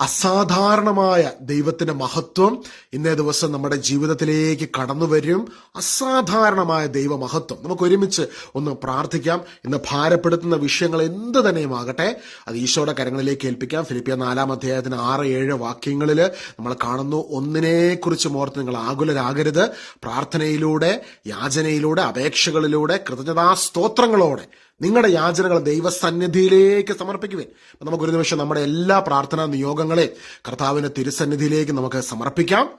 അസാധാരണമായ ദൈവത്തിന്റെ മഹത്വം ഇന്നേ ദിവസം നമ്മുടെ ജീവിതത്തിലേക്ക് കടന്നു വരും. അസാധാരണമായ ദൈവമഹത്വം. നമുക്ക് ഒരുമിച്ച് ഒന്ന് പ്രാർത്ഥിക്കാം. ഇന്ന് ഭാരപ്പെടുത്തുന്ന വിഷയങ്ങൾ എന്ത് തന്നെയുമാകട്ടെ അത് ഈശോയുടെ കരങ്ങളിലേക്ക് ഏൽപ്പിക്കാം. ഫിലിപ്പിയ നാലാം അധ്യായത്തിന് ആറ് ഏഴ് വാക്യങ്ങളിൽ നമ്മൾ കാണുന്നു ഒന്നിനെ കുറിച്ച് ഓർത്ത് നിങ്ങൾ ആകുലരാകരുത്. പ്രാർത്ഥനയിലൂടെ യാചനയിലൂടെ അപേക്ഷകളിലൂടെ കൃതജ്ഞതാ സ്തോത്രങ്ങളോടെ നിങ്ങളുടെ യാചനകൾ ദൈവസന്നിധിയിലേക്ക് സമർപ്പിക്കുവേ അപ്പം നമുക്കൊരു നിമിഷം നമ്മുടെ എല്ലാ പ്രാർത്ഥനാ നിയോഗങ്ങളെ കർത്താവിന്റെ തിരുസന്നിധിയിലേക്ക് നമുക്ക് സമർപ്പിക്കാം.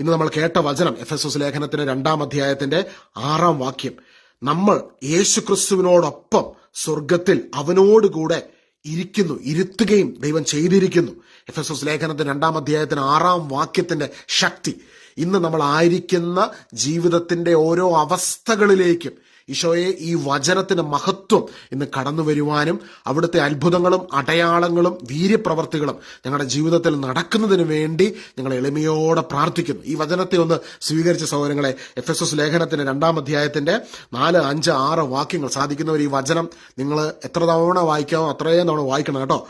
ഇന്ന് നമ്മൾ കേട്ട വചനം എഫ് എസ് എസ് ലേഖനത്തിന്റെ രണ്ടാം അധ്യായത്തിന്റെ ആറാം വാക്യം. നമ്മൾ യേശുക്രിസ്തുവിനോടൊപ്പം സ്വർഗത്തിൽ അവനോടുകൂടെ ഇരിക്കുന്നു ഇരുത്തുകയും ദൈവം ചെയ്തിരിക്കുന്നു. എഫ് എസ് എസ് ലേഖനത്തിന്റെ രണ്ടാം അധ്യായത്തിന് ആറാം വാക്യത്തിന്റെ ശക്തി. ഇന്ന് നമ്മൾ ആയിരിക്കുന്ന ജീവിതത്തിന്റെ ഓരോ അവസ്ഥകളിലേക്കും ഈശോയെ ഈ വചനത്തിന്റെ മഹത്വം ഇന്ന് കടന്നു വരുവാനും അവിടുത്തെ അത്ഭുതങ്ങളും അടയാളങ്ങളും വീര്യപ്രവർത്തികളും ഞങ്ങളുടെ ജീവിതത്തിൽ നടക്കുന്നതിന് വേണ്ടി ഞങ്ങൾ എളിമയോടെ പ്രാർത്ഥിക്കുന്നു. ഈ വചനത്തെ ഒന്ന് സ്വീകരിച്ച സഹോദരങ്ങളെ എഫ് എസ് എസ് ലേഖനത്തിന്റെ രണ്ടാം അധ്യായത്തിന്റെ നാല് അഞ്ച് ആറ് വാക്യങ്ങൾ സാധിക്കുന്നവർ ഈ വചനം നിങ്ങൾ എത്ര തവണ വായിക്കാമോ അത്രയും തവണ വായിക്കണം കേട്ടോ.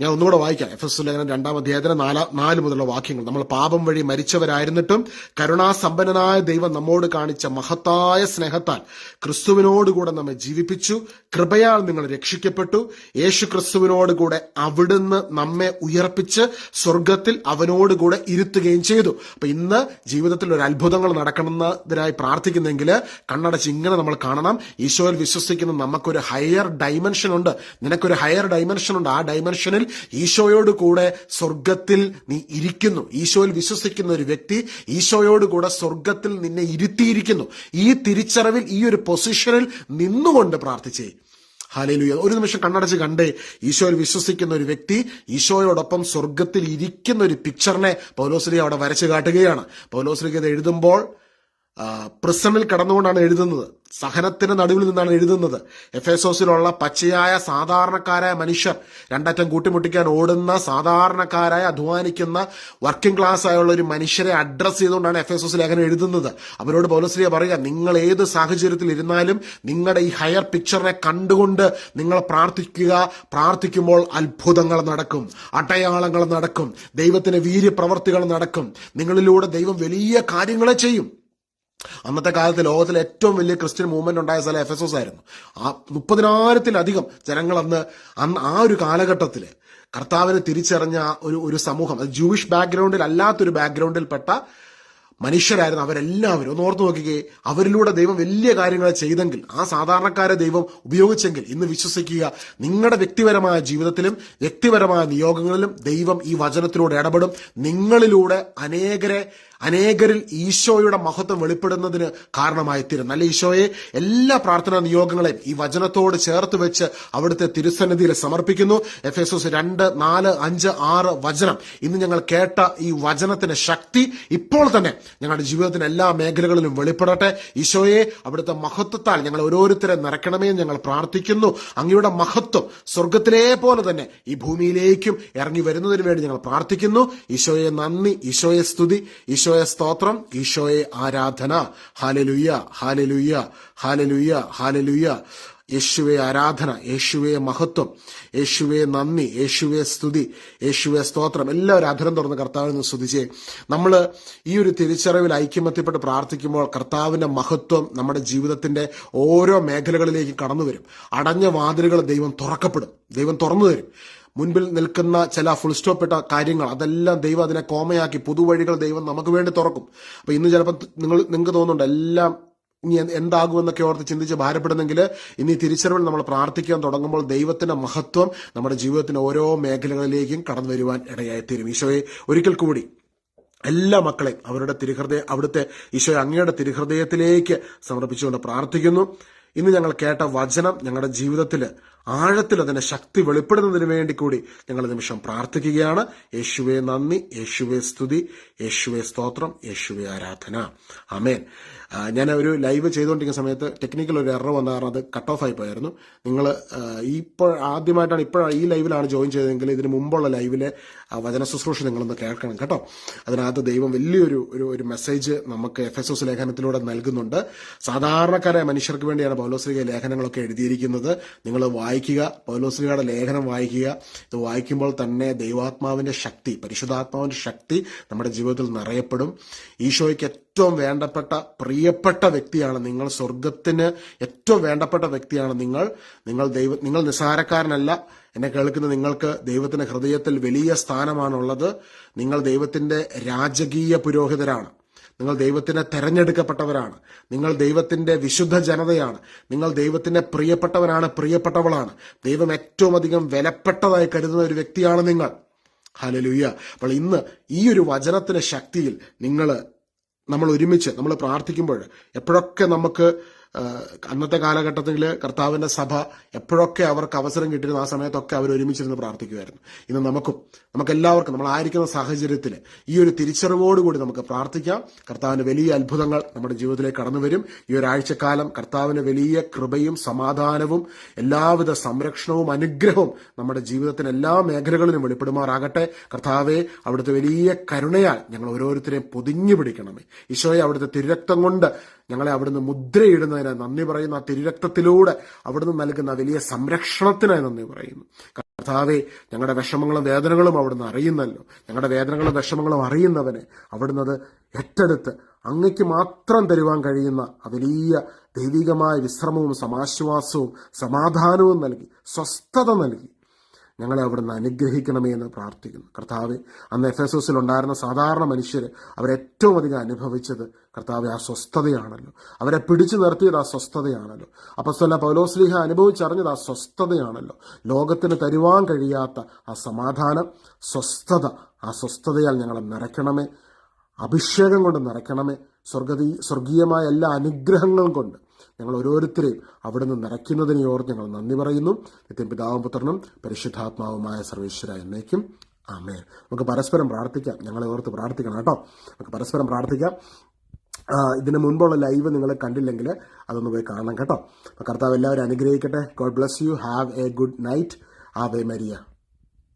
ഞാൻ ഒന്നുകൂടെ വായിക്കാം. എഫ് എസ് ലേഖനം രണ്ടാം അധ്യായത്തിന് നാലാ നാല് മുതലുള്ള വാക്യങ്ങൾ. നമ്മൾ പാപം വഴി മരിച്ചവരായിരുന്നിട്ടും കരുണാസമ്പന്നനായ ദൈവം നമ്മോട് കാണിച്ച മഹത്തായ സ്നേഹത്താൽ ക്രിസ്തുവിനോടുകൂടെ നമ്മെ ജീവിപ്പിച്ചു. കൃപയാൽ നിങ്ങൾ രക്ഷിക്കപ്പെട്ടു. യേശു ക്രിസ്തുവിനോടുകൂടെ അവിടുന്ന് നമ്മെ ഉയർപ്പിച്ച് സ്വർഗത്തിൽ അവനോടുകൂടെ ഇരുത്തുകയും ചെയ്തു. അപ്പൊ ഇന്ന് ജീവിതത്തിൽ ഒരു അത്ഭുതങ്ങൾ നടക്കണമെന്നതിനായി പ്രാർത്ഥിക്കുന്നെങ്കിൽ കണ്ണടച്ച് ഇങ്ങനെ നമ്മൾ കാണണം. ഈശോയിൽ വിശ്വസിക്കുന്ന നമുക്കൊരു ഹയർ ഡൈമെൻഷൻ ഉണ്ട്. നിനക്കൊരു ഹയർ ഡൈമെൻഷൻ ഉണ്ട്. ആ ഡൈമെൻഷനിൽ ഈശോയോട് കൂടെ സ്വർഗത്തിൽ നീ ഇരിക്കുന്നു. ഈശോയിൽ വിശ്വസിക്കുന്ന ഒരു വ്യക്തി ഈശോയോട് കൂടെ സ്വർഗത്തിൽ നിന്നെ ഇരുത്തിയിരിക്കുന്നു. ഈ തിരിച്ചറിവിൽ ഈ ഒരു പൊസിഷനിൽ നിന്നുകൊണ്ട് പ്രാർത്ഥിച്ചേ. ഹാലേലുയ ഒരു നിമിഷം കണ്ണടച്ച് കണ്ടേ. ഈശോയിൽ വിശ്വസിക്കുന്ന ഒരു വ്യക്തി ഈശോയോടൊപ്പം സ്വർഗത്തിൽ ഇരിക്കുന്ന ഒരു പിക്ചറിനെ പൗലോസ്ലി അവിടെ വരച്ചു കാട്ടുകയാണ്. പൗലോസ്ലിക്ക് ഇത് എഴുതുമ്പോൾ പ്രിസണിൽ കടന്നുകൊണ്ടാണ് എഴുതുന്നത്. സഹനത്തിന് നടുവിൽ നിന്നാണ് എഴുതുന്നത്. എഫ് എഫേസോസിലുള്ള പച്ചയായ സാധാരണക്കാരായ മനുഷ്യർ രണ്ടറ്റം കൂട്ടിമുട്ടിക്കാൻ ഓടുന്ന സാധാരണക്കാരായ അധ്വാനിക്കുന്ന വർക്കിംഗ് ക്ലാസ് ആയുള്ള ഒരു മനുഷ്യരെ അഡ്രസ്സ് ചെയ്തുകൊണ്ടാണ് എഫ് എഫേസോസ് ലേഖനം എഴുതുന്നത്. അവരോട് പൗലശ്രീയ പറയുക നിങ്ങൾ ഏത് സാഹചര്യത്തിൽ ഇരുന്നാലും നിങ്ങളുടെ ഈ ഹയർ പിക്ചറിനെ കണ്ടുകൊണ്ട് നിങ്ങൾ പ്രാർത്ഥിക്കുക. പ്രാർത്ഥിക്കുമ്പോൾ അത്ഭുതങ്ങൾ നടക്കും. അടയാളങ്ങൾ നടക്കും. ദൈവത്തിന്റെ വീര്യപ്രവർത്തികൾ നടക്കും. നിങ്ങളിലൂടെ ദൈവം വലിയ കാര്യങ്ങളെ ചെയ്യും. അന്നത്തെ കാലത്ത് ലോകത്തിൽ ഏറ്റവും വലിയ ക്രിസ്ത്യൻ മൂവ്മെന്റ് ഉണ്ടായ സ്ഥലം എഫ് എസ് എസ് ആയിരുന്നു. ആ മുപ്പതിനായിരത്തിലധികം ജനങ്ങൾ അന്ന് അന്ന് ആ ഒരു കാലഘട്ടത്തിൽ കർത്താവിനെ തിരിച്ചറിഞ്ഞ ഒരു ഒരു സമൂഹം അത് ജൂയിഷ് ബാക്ക്ഗ്രൗണ്ടിൽ അല്ലാത്തൊരു ബാക്ക്ഗ്രൗണ്ടിൽപ്പെട്ട മനുഷ്യരായിരുന്നു അവരെല്ലാവരും. ഒന്ന് ഓർത്ത് നോക്കിക്കേ അവരിലൂടെ ദൈവം വലിയ കാര്യങ്ങൾ ചെയ്തെങ്കിൽ ആ സാധാരണക്കാരെ ദൈവം ഉപയോഗിച്ചെങ്കിൽ ഇന്ന് വിശ്വസിക്കുക നിങ്ങളുടെ വ്യക്തിപരമായ ജീവിതത്തിലും വ്യക്തിപരമായ നിയോഗങ്ങളിലും ദൈവം ഈ വചനത്തിലൂടെ ഇടപെടും. നിങ്ങളിലൂടെ അനേകരെ അനേകരിൽ ഈശോയുടെ മഹത്വം വെളിപ്പെടുന്നതിന് കാരണമായി തീരും നല്ല ഈശോയെ? എല്ലാ പ്രാർത്ഥനാ നിയോഗങ്ങളെയും ഈ വചനത്തോട് ചേർത്ത് വെച്ച് അവിടുത്തെ തിരുസന്നിധിയിൽ സമർപ്പിക്കുന്നു. എഫ് എസ് രണ്ട് നാല് അഞ്ച് ആറ് വചനം. ഇന്ന് ഞങ്ങൾ കേട്ട ഈ വചനത്തിന് ശക്തി ഇപ്പോൾ തന്നെ ഞങ്ങളുടെ ജീവിതത്തിന് എല്ലാ മേഖലകളിലും വെളിപ്പെടട്ടെ. ഈശോയെ അവിടുത്തെ മഹത്വത്താൽ ഞങ്ങൾ ഓരോരുത്തരെ നിറയ്ക്കണമേ ഞങ്ങൾ പ്രാർത്ഥിക്കുന്നു. അങ്ങയുടെ മഹത്വം സ്വർഗത്തിലെ പോലെ തന്നെ ഈ ഭൂമിയിലേക്കും ഇറങ്ങി വരുന്നതിന് വേണ്ടി ഞങ്ങൾ പ്രാർത്ഥിക്കുന്നു. ഈശോയെ നന്ദി ഈശോയെ സ്തുതി ഈശോയെ സ്തോത്രം ഈശോയെ ആരാധന. ഹാലലുയ്യ ഹാലലുയ്യ ഹാലലുയ്യ ഹാലലുയ്യ യേശുവെ ആരാധന യേശുവെ മഹത്വം യേശുവെ നന്ദി യേശുവെ സ്തുതി യേശുവെ സ്തോത്രം. എല്ലാവരും അധരം തുറന്ന് കർത്താവിനെ സ്തുതിച്ചേ. നമ്മൾ ഈ ഒരു തിരിച്ചറിവിൽ ഐക്യമത്യപ്പെട്ട് പ്രാർത്ഥിക്കുമ്പോൾ കർത്താവിന്റെ മഹത്വം നമ്മുടെ ജീവിതത്തിന്റെ ഓരോ മേഖലകളിലേക്ക് കടന്നു വരും അടഞ്ഞ വാതിലുകൾ ദൈവം തുറക്കപ്പെടും. ദൈവം തുറന്നു തരും. മുൻപിൽ നിൽക്കുന്ന ചില ഫുൾ സ്റ്റോപ്പ് ഇട്ട കാര്യങ്ങൾ അതെല്ലാം ദൈവം അതിനെ കോമയാക്കി പുതുവഴികൾ ദൈവം നമുക്ക് വേണ്ടി തുറക്കും. അപ്പൊ ഇന്ന് ചിലപ്പോൾ നിങ്ങൾ നിങ്ങൾക്ക് തോന്നുന്നുണ്ട് എല്ലാം ഇനി എന്താകുമെന്നൊക്കെ ഓർത്ത് ചിന്തിച്ച് ഭാരപ്പെടുന്നെങ്കിൽ ഇനി തിരിച്ചറിവിൽ നമ്മൾ പ്രാർത്ഥിക്കാൻ തുടങ്ങുമ്പോൾ ദൈവത്തിന്റെ മഹത്വം നമ്മുടെ ജീവിതത്തിന്റെ ഓരോ മേഖലകളിലേക്കും കടന്നു വരുവാൻ ഇടയായിത്തീരും. ഈശോയെ ഒരിക്കൽ കൂടി എല്ലാ മക്കളെയും അവരുടെ തിരുഹൃദയ അവിടുത്തെ ഈശോ അങ്ങയുടെ തിരുഹൃദയത്തിലേക്ക് സമർപ്പിച്ചുകൊണ്ട് പ്രാർത്ഥിക്കുന്നു. ഇന്ന് ഞങ്ങൾ കേട്ട വചനം ഞങ്ങളുടെ ജീവിതത്തിൽ ആഴത്തിൽ അതിന്റെ ശക്തി വെളിപ്പെടുന്നതിന് വേണ്ടി കൂടി ഞങ്ങൾ നിമിഷം പ്രാർത്ഥിക്കുകയാണ്. യേശുവെ നന്ദി. യേശുവെ സ്തുതി. യേശുവെ സ്തോത്രം. യേശുവെ ആരാധന. അമേൻ ഞാൻ ഒരു ലൈവ് ചെയ്തുകൊണ്ടിരിക്കുന്ന സമയത്ത് ടെക്നിക്കൽ ഒരു എറർ വന്ന കാരണം അത് കട്ട് ഓഫ് ആയി പോയായിരുന്നു. നിങ്ങൾ ഇപ്പോൾ ആദ്യമായിട്ടാണ് ഇപ്പോഴാണ് ഈ ലൈവിലാണ് ജോയിൻ ചെയ്തതെങ്കിൽ ഇതിന് മുമ്പുള്ള ലൈവിലെ വചന ശുശ്രൂഷ നിങ്ങളൊന്ന് കേൾക്കണം കേട്ടോ. അതിനകത്ത് ദൈവം വലിയൊരു ഒരു ഒരു മെസ്സേജ് നമുക്ക് എഫ് എസ് എസ് ലേഖനത്തിലൂടെ നൽകുന്നുണ്ട്. സാധാരണക്കാരായ മനുഷ്യർക്ക് വേണ്ടിയാണ് പൗലോസ്ലിക ലേഖനങ്ങളൊക്കെ എഴുതിയിരിക്കുന്നത്. നിങ്ങൾ വായി വായിക്കുക പൗലോസ്ലിയുടെ ലേഖനം വായിക്കുക ഇത് വായിക്കുമ്പോൾ തന്നെ ദൈവാത്മാവിന്റെ ശക്തി പരിശുദ്ധാത്മാവിന്റെ ശക്തി നമ്മുടെ ജീവിതത്തിൽ നിറയപ്പെടും. ഈശോയ്ക്ക് ഏറ്റവും വേണ്ടപ്പെട്ട പ്രിയപ്പെട്ട വ്യക്തിയാണ് നിങ്ങൾ സ്വർഗത്തിന് ഏറ്റവും വേണ്ടപ്പെട്ട വ്യക്തിയാണ് നിങ്ങൾ. നിങ്ങൾ ദൈവ നിങ്ങൾ നിസ്സാരക്കാരനല്ല. എന്നെ കേൾക്കുന്ന നിങ്ങൾക്ക് ദൈവത്തിന്റെ ഹൃദയത്തിൽ വലിയ സ്ഥാനമാണുള്ളത്. നിങ്ങൾ ദൈവത്തിന്റെ രാജകീയ പുരോഹിതരാണ്. നിങ്ങൾ ദൈവത്തിന്റെ തെരഞ്ഞെടുക്കപ്പെട്ടവരാണ്. നിങ്ങൾ ദൈവത്തിന്റെ വിശുദ്ധ ജനതയാണ്. നിങ്ങൾ ദൈവത്തിന്റെ പ്രിയപ്പെട്ടവനാണ് പ്രിയപ്പെട്ടവളാണ്. ദൈവം ഏറ്റവും അധികം വിലപ്പെട്ടതായി കരുതുന്ന ഒരു വ്യക്തിയാണ് നിങ്ങൾ. ഹലലുയ്യ അപ്പോൾ ഇന്ന് ഈ ഒരു വചനത്തിന്റെ ശക്തിയിൽ നിങ്ങൾ നമ്മൾ ഒരുമിച്ച് നമ്മൾ പ്രാർത്ഥിക്കുമ്പോൾ എപ്പോഴൊക്കെ നമുക്ക് അന്നത്തെ കാലഘട്ടത്തിൽ കർത്താവിന്റെ സഭ എപ്പോഴൊക്കെ അവർക്ക് അവസരം കിട്ടിയിരുന്ന ആ സമയത്തൊക്കെ അവർ ഒരുമിച്ചിരുന്ന് പ്രാർത്ഥിക്കുമായിരുന്നു. ഇന്ന് നമുക്കും നമുക്കെല്ലാവർക്കും നമ്മൾ ആയിരിക്കുന്ന സാഹചര്യത്തിൽ ഈ ഒരു തിരിച്ചറിവോടുകൂടി നമുക്ക് പ്രാർത്ഥിക്കാം. കർത്താവിന്റെ വലിയ അത്ഭുതങ്ങൾ നമ്മുടെ ജീവിതത്തിലേക്ക് കടന്നു വരും. ഈ ഒരാഴ്ചക്കാലം കർത്താവിന്റെ വലിയ കൃപയും സമാധാനവും എല്ലാവിധ സംരക്ഷണവും അനുഗ്രഹവും നമ്മുടെ ജീവിതത്തിന് എല്ലാ മേഖലകളിലും വെളിപ്പെടുമാറാകട്ടെ. കർത്താവെ അവിടുത്തെ വലിയ കരുണയാൽ ഞങ്ങൾ ഓരോരുത്തരെയും പൊതിഞ്ഞു പിടിക്കണമേ. ഈശോയെ അവിടുത്തെ തിരുരക്തം കൊണ്ട് ഞങ്ങളെ അവിടുന്ന് മുദ്രയിടുന്നതിന് നന്ദി പറയുന്ന. ആ തിരുരക്തത്തിലൂടെ അവിടുന്ന് നൽകുന്ന വലിയ സംരക്ഷണത്തിനായി നന്ദി പറയുന്നു. കർത്താവെ ഞങ്ങളുടെ വിഷമങ്ങളും വേദനകളും അവിടുന്ന് അറിയുന്നല്ലോ. ഞങ്ങളുടെ വേദനകളും വിഷമങ്ങളും അറിയുന്നവനെ അവിടുന്ന് അത് ഏറ്റെടുത്ത് അങ്ങയ്ക്ക് മാത്രം തരുവാൻ കഴിയുന്ന വലിയ ദൈവികമായ വിശ്രമവും സമാശ്വാസവും സമാധാനവും നൽകി സ്വസ്ഥത നൽകി. ഞങ്ങളെ അവിടുന്ന് അനുഗ്രഹിക്കണമേ എന്ന് പ്രാർത്ഥിക്കുന്നു. കർത്താവ് അന്ന് എഫ് എസ് എസിൽ ഉണ്ടായിരുന്ന സാധാരണ മനുഷ്യർ അവരേറ്റവും അധികം അനുഭവിച്ചത് കർത്താവ് ആ സ്വസ്ഥതയാണല്ലോ. അവരെ പിടിച്ചു നിർത്തിയത് ആ സ്വസ്ഥതയാണല്ലോ. അപ്പസ്വല്ല പൗലോസ്ലിഹ അനുഭവിച്ചറിഞ്ഞത് ആ സ്വസ്ഥതയാണല്ലോ. ലോകത്തിന് തരുവാൻ കഴിയാത്ത ആ സമാധാനം സ്വസ്ഥത ആ സ്വസ്ഥതയാൽ ഞങ്ങളെ നിറയ്ക്കണമേ. അഭിഷേകം കൊണ്ട് നിറയ്ക്കണമേ. സ്വർഗീ സ്വർഗീയമായ എല്ലാ അനുഗ്രഹങ്ങളും കൊണ്ട് ഞങ്ങൾ ഓരോരുത്തരെയും അവിടുന്ന് നിറയ്ക്കുന്നതിനെ ഓർത്ത് ഞങ്ങൾ നന്ദി പറയുന്നു. നിത്യം പിതാവും പുത്രനും പരിശുദ്ധാത്മാവുമായ സർവേശ്വര എന്നേക്കും ആമേൻ. നമുക്ക് പരസ്പരം പ്രാർത്ഥിക്കാം. ഞങ്ങളെ ഓർത്ത് പ്രാർത്ഥിക്കണം കേട്ടോ. നമുക്ക് പരസ്പരം പ്രാർത്ഥിക്കാം. ആ, ഇതിന് മുൻപുള്ള ലൈവ് നിങ്ങൾ കണ്ടില്ലെങ്കിൽ അതൊന്ന് പോയി കാണണം കേട്ടോ. കർത്താവ് എല്ലാവരും അനുഗ്രഹിക്കട്ടെ. God bless you have a good night Ave Maria.